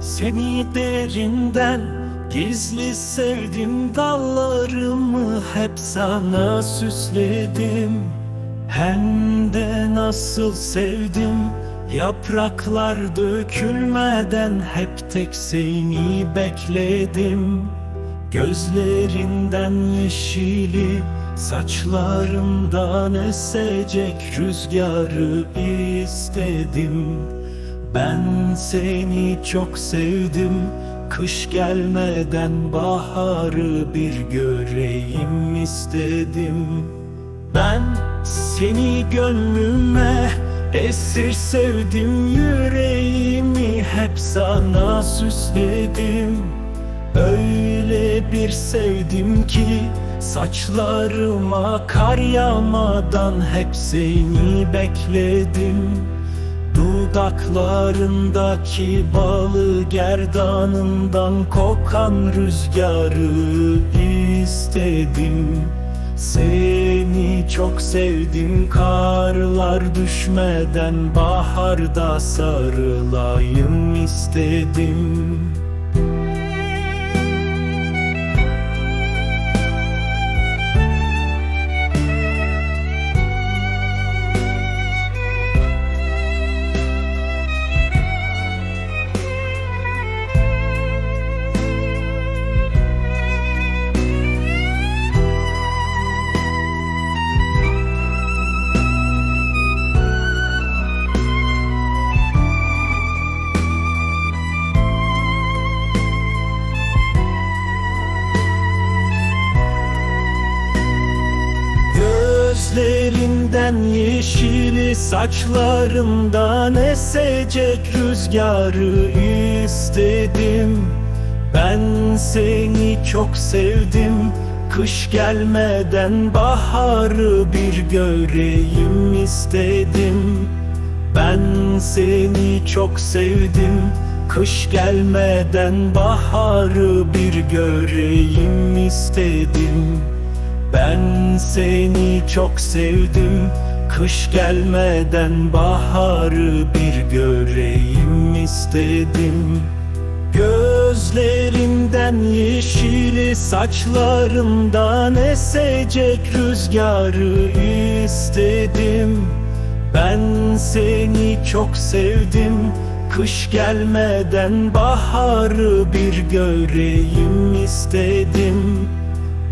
Seni derinden gizli sevdim Dallarımı hep sana süsledim. Hem de nasıl sevdim Yapraklar dökülmeden hep tek seni bekledim. Gözlerinden yeşili Saçlarımdan esecek rüzgarı istedim Ben seni çok sevdim. Kış gelmeden baharı bir göreyim istedim. Ben seni gönlüme esir sevdim. Yüreğimi hep sana süsledim. Öyle bir sevdim ki Saçlarıma kar yağmadan hep seni bekledim Dudaklarındaki balı gerdanından kokan rüzgarı istedim. Seni çok sevdim karlar düşmeden baharda sarılayım istedim Gözlerinden yeşili saçlarımdan esecek rüzgarı istedim. Ben seni çok sevdim. Kış gelmeden baharı bir göreyim istedim. Ben seni çok sevdim. Kış gelmeden baharı bir göreyim istedim ben seni çok sevdim. Kış gelmeden baharı bir göreyim istedim. Gözlerimden yeşili saçlarımdan esecek rüzgarı istedim. Ben seni çok sevdim. Kış gelmeden baharı bir göreyim istedim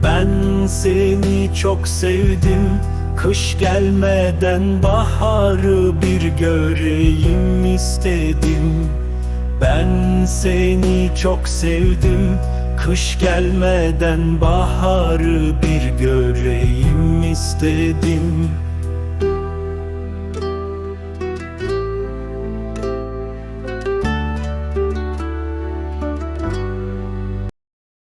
ben seni çok sevdim. Kış gelmeden baharı bir göreyim istedim. Ben seni çok sevdim. Kış gelmeden baharı bir göreyim istedim